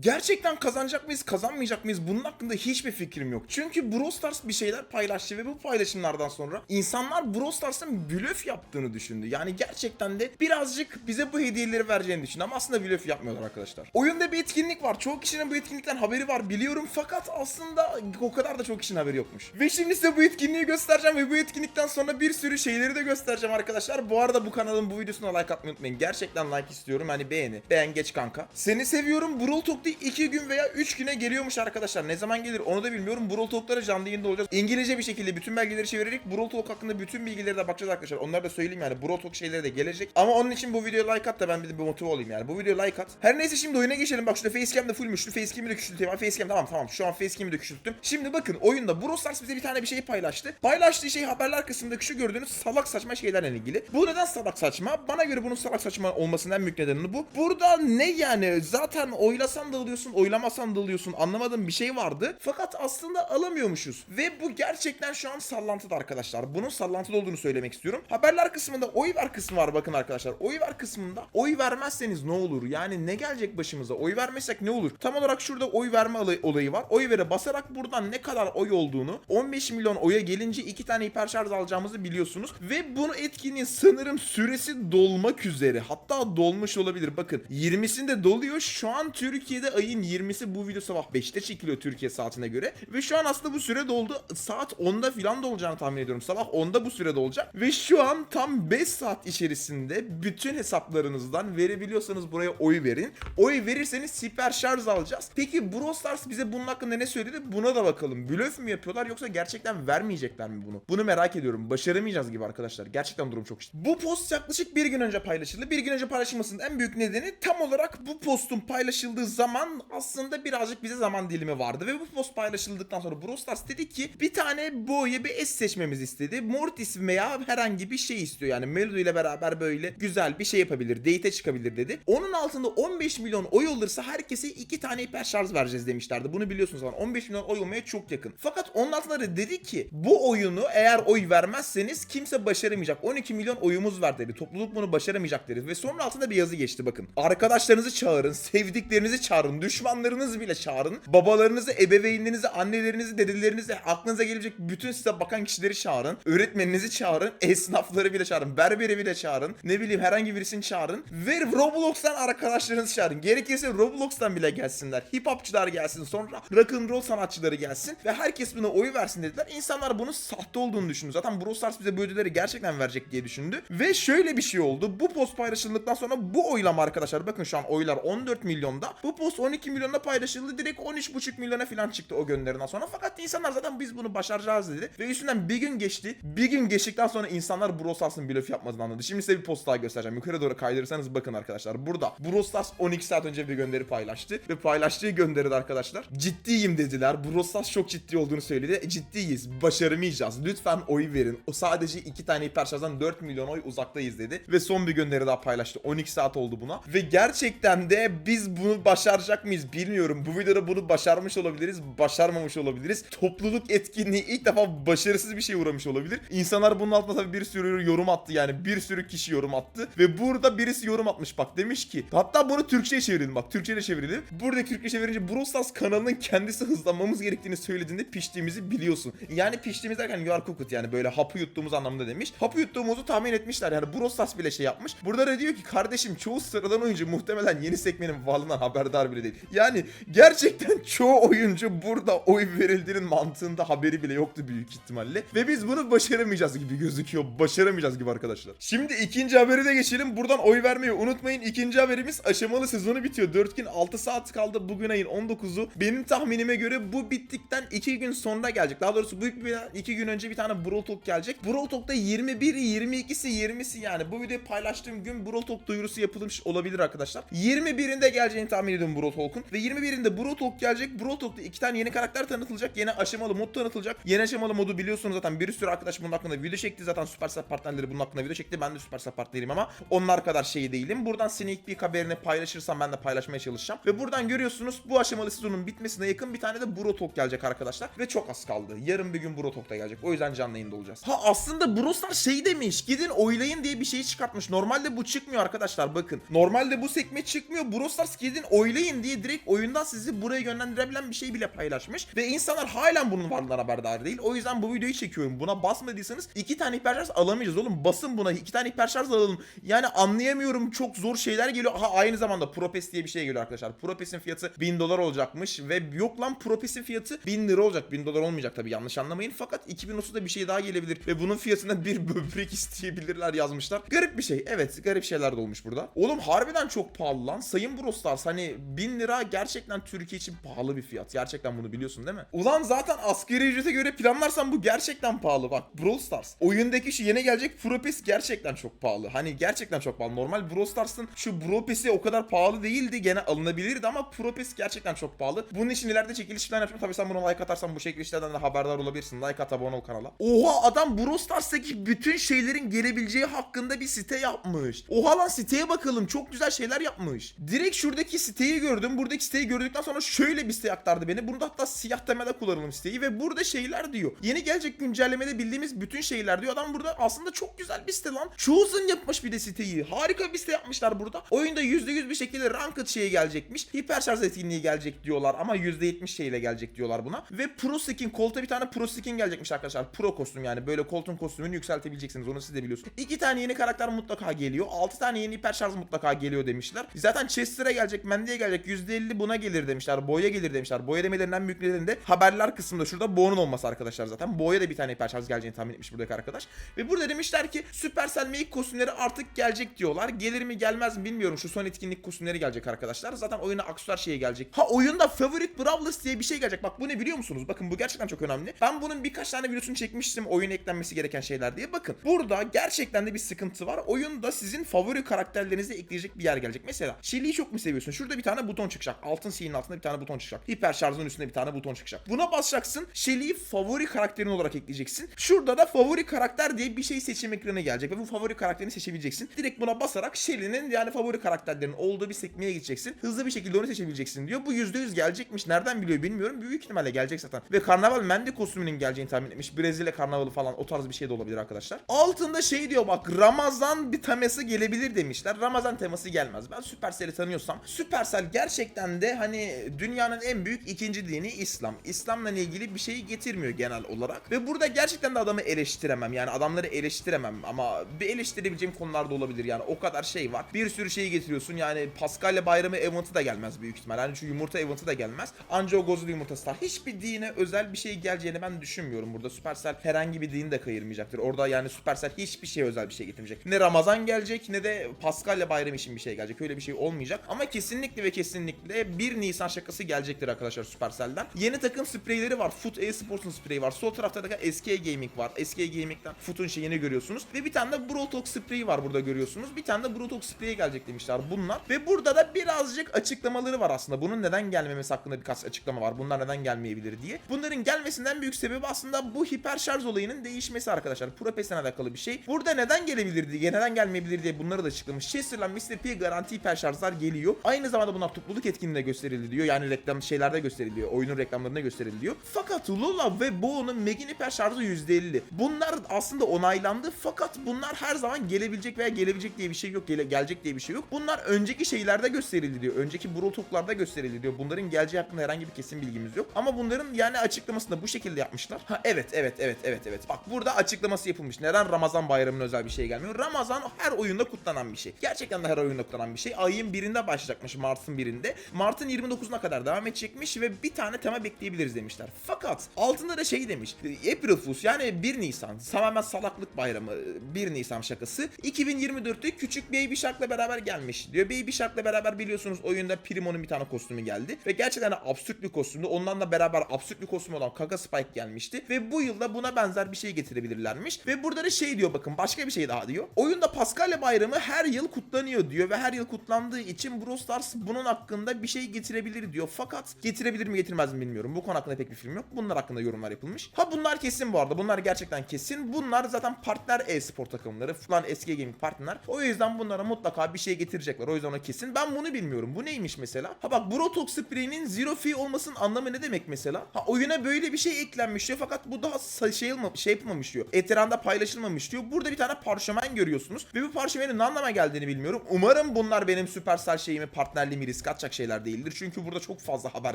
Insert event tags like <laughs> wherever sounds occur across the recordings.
Gerçekten kazanacak mıyız, kazanmayacak mıyız? Bunun hakkında hiçbir fikrim yok. Çünkü Brawl Stars bir şeyler paylaştı ve bu paylaşımlardan sonra insanlar Brawl Stars'ın blöf yaptığını düşündü. Yani gerçekten de birazcık bize bu hediyeleri vereceğini düşündü ama aslında blöf yapmıyorlar arkadaşlar. Oyunda bir etkinlik var. Çoğu kişinin bu etkinlikten haberi var biliyorum fakat aslında o kadar da çok kişinin haberi yokmuş. Ve şimdi size bu etkinliği göstereceğim ve bu etkinlikten sonra bir sürü şeyleri de göstereceğim arkadaşlar. Bu arada bu kanalın bu videosuna like atmayı unutmayın. Gerçekten like istiyorum. Hani beğeni. Beğen geç kanka. Seni seviyorum. Brawl Talk'ta 2 gün veya 3 güne geliyormuş arkadaşlar. Ne zaman gelir onu da bilmiyorum. Brawl Talk'lara canlı yayında olacağız. İngilizce bir şekilde bütün belgeleri çevirerek Brawl Talk hakkında bütün bilgileri de bakacağız arkadaşlar. Onları da söyleyeyim yani. Brawl Talk şeyleri de gelecek. Ama onun için bu videoya like at da ben bir de bir motive olayım yani. Bu videoya like at. Her neyse şimdi oyuna geçelim. Bak şurada facecam de fullmüş. Şu facecam'i de küçülteyim. Facecam tamam tamam. Şu an facecam'i de küçülttüm. Şimdi bakın oyunda Brawl Stars bize bir tane bir şey paylaştı. Paylaştığı şey haberler kısmındaki şu gördüğünüz salak saçma şeylerle ilgili. Bu neden salak saçma? Bana göre bunun salak saçma olmasının en büyük nedeni bu. Burada ne yani? Zaten oylasan da alıyorsun, oylamasan da. Anlamadığım bir şey vardı. Fakat aslında alamıyormuşuz. Ve bu gerçekten şu an sallantıda arkadaşlar. Bunun sallantıda olduğunu söylemek istiyorum. Haberler kısmında oy ver kısmı var bakın arkadaşlar. Oy ver kısmında oy vermezseniz ne olur? Yani ne gelecek başımıza? Oy vermezsek ne olur? Tam olarak şurada oy verme olay- olayı var. Oy vere basarak buradan ne kadar oy olduğunu 15 milyon oya gelince iki tane hiper şarj alacağımızı biliyorsunuz. Ve bunu etkinliğin sanırım süresi dolmak üzere. Hatta dolmuş olabilir. Bakın 20'sinde doluyor. Şu an Türkiye'de ayın 20'si bu video sabah 5'te çekiliyor Türkiye saatine göre. Ve şu an aslında bu süre doldu. Saat 10'da filan da olacağını tahmin ediyorum. Sabah 10'da bu sürede olacak. Ve şu an tam 5 saat içerisinde bütün hesaplarınızdan verebiliyorsanız buraya oy verin. Oy verirseniz siper şarj alacağız. Peki Brawl Stars bize bunun hakkında ne söyledi? Buna da bakalım. Blöf mü yapıyorlar yoksa gerçekten vermeyecekler mi bunu? Bunu merak ediyorum. Başaramayacağız gibi arkadaşlar. Gerçekten durum çok ciddi. Bu post yaklaşık bir gün önce paylaşıldı. Bir gün önce paylaşılmasının en büyük nedeni tam olarak bu postun paylaşıldığı zaman aslında birazcık bize zaman dilimi vardı. Ve bu post paylaşıldıktan sonra Brawl Stars dedi ki bir tane boya bir es seçmemizi istedi. Mortis veya herhangi bir şey istiyor. Yani Melody ile beraber böyle güzel bir şey yapabilir. Date'e çıkabilir dedi. Onun altında 15 milyon oy olursa herkese iki tane hiper şarj vereceğiz demişlerdi. Bunu biliyorsunuz zaman 15 milyon oy olmaya çok yakın. Fakat onun altında da dedi ki bu oyunu eğer oy vermezseniz kimse başaramayacak. 12 milyon oyumuz var dedi. Topluluk bunu başaramayacak dedi. Ve sonra altında bir yazı geçti bakın. Arkadaşlarınızı çağırın, sevdiklerinizi çağırın, düşmanlarınızı bile çağırın. Babalarınızı, ebeveynlerinizi, annelerinizi, dedelerinizi, aklınıza gelecek bütün size bakan kişileri çağırın. Öğretmeninizi çağırın, esnafları bile çağırın, berberi bile çağırın. Ne bileyim herhangi birisini çağırın. Ve Roblox'tan arkadaşlarınızı çağırın. Gerekirse Roblox'tan bile gelsinler. Hip hopçular gelsin, sonra rock and roll sanatçıları gelsin ve herkes buna oy versin dediler. İnsanlar bunun sahte olduğunu düşündü. Zaten Brawl Stars bize bu ödülleri gerçekten verecek diye düşündü. Ve şöyle bir şey oldu. Bu post paylaşıldıktan sonra bu oylama arkadaşlar bakın şu an oylar 14 milyonda. Bu post 12 milyonda paylaşıldı. Direkt 13,5 milyona falan çıktı o gönderiden sonra. Fakat insanlar zaten biz bunu başaracağız dedi. Ve üstünden bir gün geçti. Bir gün geçtikten sonra insanlar Brawl Stars'ın blöf yapmadığını anladı. Şimdi size bir post daha göstereceğim. Yukarı doğru kaydırırsanız bakın arkadaşlar. Burada Brawl Stars 12 saat önce bir gönderi paylaştı. Ve paylaştığı gönderide arkadaşlar ciddiyim dediler. Brawl Stars çok ciddi olduğunu söyledi. E, ciddiyiz. Başaramayacağız. Lütfen oy verin. O sadece iki tane hiper şarjdan 4 milyon oy uzaktayız dedi. Ve son bir gönderi daha paylaştı. 12 saat oldu buna. Ve gerçekten de biz bunu başaracak mıyız bilmiyorum. Bu videoda bunu başarmış olabiliriz. Başarmamış olabiliriz. Topluluk etkinliği ilk defa başarısız bir şey uğramış olabilir. İnsanlar bunun altına tabii bir sürü yorum attı yani. Bir sürü kişi yorum attı. Ve burada birisi yorum atmış bak demiş ki hatta bunu Türkçe'ye çevirelim bak Türkçe'ye çevirelim. Burada Türkçe çevirince Brawl kanalının kendisi hızlanmamız gerektiğini söylediğinde piştiğimizi biliyorsun. Yani piştiğimiz derken you are cooked yani böyle hapı yuttuğumuz anlamında demiş. Hapı yuttuğumuzu tahmin etmişler yani Brawl bile şey yapmış. Burada da diyor ki kardeşim çoğu sıradan oyuncu muhtemelen yeni sekmenin varlığından haberdar bile değil. Yani gerçekten <laughs> çoğu oyuncu burada oy verildiğinin mantığında haberi bile yoktu büyük ihtimalle. Ve biz bunu başaramayacağız gibi gözüküyor. Başaramayacağız gibi arkadaşlar. Şimdi ikinci haberi de geçelim. Buradan oy vermeyi unutmayın. İkinci haberimiz aşamalı sezonu bitiyor. 4 gün 6 saat kaldı. Bugün ayın 19'u. Benim tahminime göre bu bittikten 2 gün sonra gelecek. Daha doğrusu bu 2 gün önce bir tane Brawl Talk gelecek. Brawl Talk'ta 21'i, 22'si, 20'si yani. Bu videoyu paylaştığım gün Brawl Talk duyurusu yapılmış olabilir arkadaşlar. 21'inde geleceğini tahmin ediyorum Brawl Talk'un. Ve 21'inde Brawl Talk gelecek. Brawl Talk'ta iki tane yeni karakter tanıtılacak. Yeni aşamalı mod tanıtılacak. Yeni aşamalı modu biliyorsunuz zaten bir sürü arkadaş bunun hakkında video çekti. Zaten Supercell partnerleri bunun hakkında video çekti. Ben de Supercell partneriyim ama onlar kadar şey değilim. Buradan sneak peek haberini paylaşırsam ben de paylaşmaya çalışacağım. Ve buradan görüyorsunuz bu aşamalı sezonun bitmesine yakın bir tane de Brawl Talk gelecek arkadaşlar. Ve çok az kaldı. Yarın bir gün Brawl Talk'ta gelecek. O yüzden canlı yayında olacağız. Ha aslında Brawl Stars şey demiş. Gidin oylayın diye bir şey çıkartmış. Normalde bu çıkmıyor arkadaşlar bakın. Normalde bu sekme çıkmıyor. Brawl Stars gidin oylayın tıklayın diye direkt oyundan sizi buraya yönlendirebilen bir şey bile paylaşmış. Ve insanlar halen bunun varlığından haberdar değil. O yüzden bu videoyu çekiyorum. Buna basmadıysanız iki tane hiperşarj alamayacağız oğlum. Basın buna iki tane hiperşarj alalım. Yani anlayamıyorum çok zor şeyler geliyor. Aha aynı zamanda Propes diye bir şey geliyor arkadaşlar. Propes'in fiyatı 1000 dolar olacakmış. Ve yok lan Propes'in fiyatı 1000 lira olacak. 1000 dolar olmayacak tabii yanlış anlamayın. Fakat 2030'da bir şey daha gelebilir. Ve bunun fiyatına bir <laughs> böbrek isteyebilirler yazmışlar. Garip bir şey. Evet garip şeyler de olmuş burada. Oğlum harbiden çok pahalı lan. Sayın Brawl Stars hani 1000 lira gerçekten Türkiye için pahalı bir fiyat. Gerçekten bunu biliyorsun değil mi? Ulan zaten asgari ücrete göre planlarsan bu gerçekten pahalı bak. Brawl Stars. Oyundaki şu yeni gelecek Pro Pass gerçekten çok pahalı. Hani gerçekten çok pahalı. Normal Brawl Stars'ın şu Pro Pass'i o kadar pahalı değildi. Gene alınabilirdi ama Pro Pass gerçekten çok pahalı. Bunun için ileride çekiliş falan yapacağım. Tabii sen buna like atarsan bu çekilişlerden de haberdar olabilirsin. Like at abone ol kanala. Oha adam Brawl Stars'taki bütün şeylerin gelebileceği hakkında bir site yapmış. Oha lan siteye bakalım. Çok güzel şeyler yapmış. Direkt şuradaki siteyi gördüm. Buradaki siteyi gördükten sonra şöyle bir site aktardı beni. Burada hatta siyah temelde kullanalım siteyi ve burada şeyler diyor. Yeni gelecek güncellemede bildiğimiz bütün şeyler diyor. Adam burada aslında çok güzel bir site lan. Chosen yapmış bir de siteyi. Harika bir site yapmışlar burada. Oyunda %100 bir şekilde ranked şeye gelecekmiş. Hiperşarj etkinliği gelecek diyorlar ama %70 şeyle gelecek diyorlar buna. Ve Pro Skin, kolta bir tane Pro Skin gelecekmiş arkadaşlar. Pro kostüm yani böyle koltuğun kostümünü yükseltebileceksiniz. Onu siz de biliyorsunuz. İki tane yeni karakter mutlaka geliyor. Altı tane yeni hiperşarj mutlaka geliyor demişler. Zaten Chester'a gelecek, Mendy'e gelecek. %50 buna gelir demişler. Boya gelir demişler. Boya demelerinden büyük nedeni de haberler kısmında şurada Bo'nun olması arkadaşlar zaten. Boya da bir tane hiperşarj geleceğini tahmin etmiş buradaki arkadaş. Ve burada demişler ki Supercell Make kostümleri artık gelecek diyorlar. Gelir mi gelmez mi bilmiyorum. Şu son etkinlik kostümleri gelecek arkadaşlar. Zaten oyuna aksesuar şeye gelecek. Ha oyunda Favorite Brawlers diye bir şey gelecek. Bak bu ne biliyor musunuz? Bakın bu gerçekten çok önemli. Ben bunun birkaç tane videosunu çekmiştim. Oyuna eklenmesi gereken şeyler diye. Bakın burada gerçekten de bir sıkıntı var. Oyunda sizin favori karakterlerinizi ekleyecek bir yer gelecek. Mesela Shelly'yi çok mu seviyorsun? Şurada bir tane buton çıkacak. Altın sihirinin altında bir tane buton çıkacak. Hiper şarjın üstünde bir tane buton çıkacak. Buna basacaksın. Shelly'yi favori karakterin olarak ekleyeceksin. Şurada da favori karakter diye bir şey seçim ekranı gelecek ve bu favori karakterini seçebileceksin. Direkt buna basarak Shelly'nin yani favori karakterlerin olduğu bir sekmeye gideceksin. Hızlı bir şekilde onu seçebileceksin diyor. Bu %100 gelecekmiş. Nereden biliyor bilmiyorum. Büyük ihtimalle gelecek zaten. Ve Karnaval Mendy kostümünün geleceğini tahmin etmiş. Brezilya karnavalı falan o tarz bir şey de olabilir arkadaşlar. Altında şey diyor bak Ramazan bir teması gelebilir demişler. Ramazan teması gelmez. Ben Supercell'i tanıyorsam Supercell gerçekten de hani dünyanın en büyük ikinci dini İslam. İslam'la ilgili bir şey getirmiyor genel olarak. Ve burada gerçekten de adamı eleştiremem. Yani adamları eleştiremem ama bir eleştirebileceğim konular da olabilir yani. O kadar şey var. Bir sürü şeyi getiriyorsun. Yani Paskalya bayramı event'ı da gelmez büyük ihtimal. Yani şu yumurta event'ı da gelmez. Anca o gozlu yumurtası var. Hiçbir dine özel bir şey geleceğini ben düşünmüyorum. Burada Supercell herhangi bir dini de kayırmayacaktır. Orada yani Supercell hiçbir şey özel bir şey getirmeyecek. Ne Ramazan gelecek ne de Paskalya bayramı için bir şey gelecek. Öyle bir şey olmayacak. Ama kesinlikle ve kesinlikle 1 Nisan şakası gelecektir arkadaşlar Supercell'den. Yeni takım spreyleri var. Foot e-Sports'un spreyi var. Sol tarafta da SK Gaming var. SK Gaming'den Foot'un şeyini görüyorsunuz. Ve bir tane de Brotalk spreyi var burada görüyorsunuz. Bir tane de Brotalk spreyi gelecek demişler bunlar. Ve burada da birazcık açıklamaları var aslında. Bunun neden gelmemesi hakkında birkaç açıklama var. Bunlar neden gelmeyebilir diye. Bunların gelmesinden büyük sebebi aslında bu hiper şarj olayının değişmesi arkadaşlar. Pro Pass'le alakalı bir şey. Burada neden gelebilir diye, neden gelmeyebilir diye bunları da açıklamış. Chester'la Mr. P garanti hiper şarjlar geliyor. Aynı zamanda bunlar topluluk etkinliğinde gösterildi diyor. Yani reklam şeylerde gösteriliyor. Oyunun reklamlarında gösteriliyor. Fakat Lola ve Bo'nun Meg'in hiper şarjı %50. Bunlar aslında onaylandı fakat bunlar her zaman gelebilecek veya gelebilecek diye bir şey yok. Gele, gelecek diye bir şey yok. Bunlar önceki şeylerde gösterildi diyor. Önceki Brawl Talk'larda gösterildi diyor. Bunların geleceği hakkında herhangi bir kesin bilgimiz yok. Ama bunların yani açıklamasını da bu şekilde yapmışlar. Ha evet evet evet evet evet. Bak burada açıklaması yapılmış. Neden Ramazan bayramına özel bir şey gelmiyor? Ramazan her oyunda kutlanan bir şey. Gerçekten de her oyunda kutlanan bir şey. Ayın birinde başlayacakmış Mart'ın birinde. Mart'ın 29'una kadar devam edecekmiş ve bir tane tema bekleyebiliriz demişler. Fakat altında da şey demiş. April Fools yani 1 Nisan. Tamamen salaklık bayramı. 1 Nisan şakası. 2024'te küçük Baby Shark'la beraber gelmiş diyor. Baby Shark'la beraber biliyorsunuz oyunda Primo'nun bir tane kostümü geldi. Ve gerçekten de absürt bir kostümdü. Ondan da beraber absürt bir kostüm olan Kaka Spike gelmişti. Ve bu yılda buna benzer bir şey getirebilirlermiş. Ve burada da şey diyor bakın başka bir şey daha diyor. Oyunda Paskalya bayramı her yıl kutlanıyor diyor. Ve her yıl kutlandığı için Brawl Stars bunun hakkında bir şey getirebilir diyor. Fakat getirebilir mi getirmez mi bilmiyorum. Bu konu hakkında pek bir film yok. Bunlar hakkında yorumlar yapılmış. Ha bunlar kesin bu arada. Bunlar gerçekten kesin. Bunlar zaten partner e-spor takımları. Falan eski gaming partner. O yüzden bunlara mutlaka bir şey getirecekler. O yüzden o kesin. Ben bunu bilmiyorum. Bu neymiş mesela? Ha bak Brotox Spray'nin zero fee olmasının anlamı ne demek mesela? Ha oyuna böyle bir şey eklenmiş diyor. Fakat bu daha şey, şey yapılmamış diyor. Ekranda paylaşılmamış diyor. Burada bir tane parşömen görüyorsunuz. Ve bu parşömenin ne anlama geldiğini bilmiyorum. Umarım bunlar benim Supercell şeyimi partnerliğimi risk atacak şeyler değildir. Çünkü burada çok fazla haber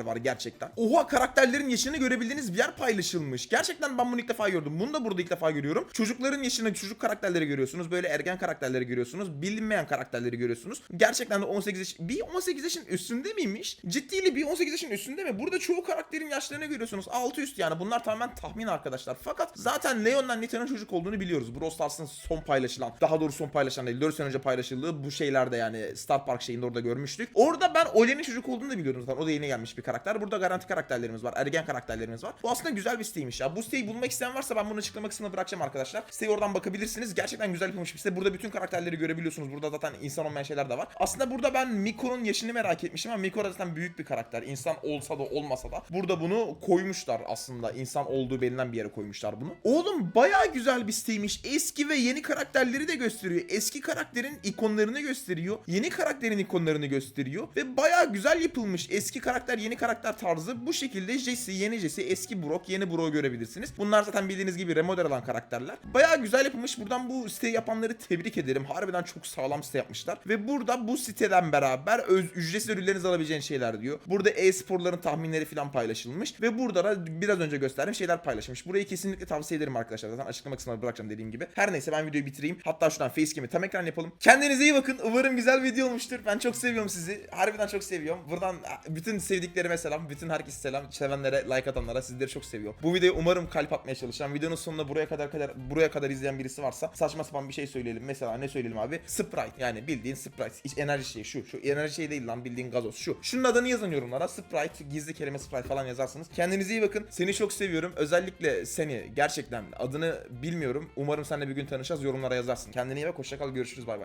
var gerçekten. Oha karakterlerin yaşını görebildiğiniz bir yer paylaşılmış. Gerçekten ben bunu ilk defa gördüm. Bunu da burada ilk defa görüyorum. Çocukların yaşını çocuk karakterleri görüyorsunuz. Böyle ergen karakterleri görüyorsunuz. Bilinmeyen karakterleri görüyorsunuz. Gerçekten de 18 yaş bir 18 yaşın üstünde miymiş? Ciddiyle bir 18 yaşın üstünde mi? Burada çoğu karakterin yaşlarını görüyorsunuz. Altı üst yani. Bunlar tamamen tahmin arkadaşlar. Fakat zaten Leon'dan Nita'nın çocuk olduğunu biliyoruz. Brawl Stars'ın son paylaşılan, daha doğrusu son paylaşılan değil, 4 sene önce paylaşıldığı bu şeylerde yani Star Park şeyinde orada görmüştük. Orada ben Olen'in çocuk olduğunu da biliyordum zaten. O da yeni gelmiş bir karakter. Burada garanti karakterlerimiz var. Ergen karakterlerimiz var. Bu aslında güzel bir siteymiş ya. Bu siteyi bulmak isteyen varsa ben bunu açıklama kısmına bırakacağım arkadaşlar. Siteye oradan bakabilirsiniz. Gerçekten güzel yapılmış bir site. Burada bütün karakterleri görebiliyorsunuz. Burada zaten insan olmayan şeyler de var. Aslında burada ben Miko'nun yaşını merak etmiştim ama Miko zaten büyük bir karakter. İnsan olsa da olmasa da. Burada bunu koymuşlar aslında. İnsan olduğu bilinen bir yere koymuşlar bunu. Oğlum bayağı güzel bir siteymiş. Eski ve yeni karakterleri de gösteriyor. Eski karakterin ikonlarını gösteriyor. Yeni karakterin ikonlarını gösteriyor. Ve bayağı güzel yapılmış. Eski karakter, yeni karakter tarzı. Bu şekilde Jesse, yeni Jesse, eski Brock, yeni Brock'u görebiliriz. Bunlar zaten bildiğiniz gibi remodel olan karakterler. Bayağı güzel yapılmış. Buradan bu siteyi yapanları tebrik ederim. Harbiden çok sağlam site yapmışlar. Ve burada bu siteden beraber öz, ücretsiz ödüllerinizi alabileceğiniz şeyler diyor. Burada e-sporların tahminleri falan paylaşılmış. Ve burada da biraz önce gösterdiğim şeyler paylaşılmış. Burayı kesinlikle tavsiye ederim arkadaşlar. Zaten açıklama kısmına bırakacağım dediğim gibi. Her neyse ben videoyu bitireyim. Hatta şuradan facecam'i tam ekran yapalım. Kendinize iyi bakın. Umarım güzel video olmuştur. Ben çok seviyorum sizi. Harbiden çok seviyorum. Buradan bütün sevdiklerime selam. Bütün herkese selam. Sevenlere, like atanlara sizleri çok seviyorum. Bu videoyu umarım kalp atmaya çalışan, videonun sonunda buraya kadar kadar buraya kadar izleyen birisi varsa saçma sapan bir şey söyleyelim. Mesela ne söyleyelim abi? Sprite. Yani bildiğin Sprite. Hiç enerji şeyi şu. Şu enerji şey değil lan bildiğin gazoz. Şu. Şunun adını yazın yorumlara. Sprite, gizli kelime Sprite falan yazarsınız. Kendinize iyi bakın. Seni çok seviyorum. Özellikle seni gerçekten adını bilmiyorum. Umarım seninle bir gün tanışacağız. Yorumlara yazarsın. Kendine iyi bak. Hoşça kal. Görüşürüz. Bay bay.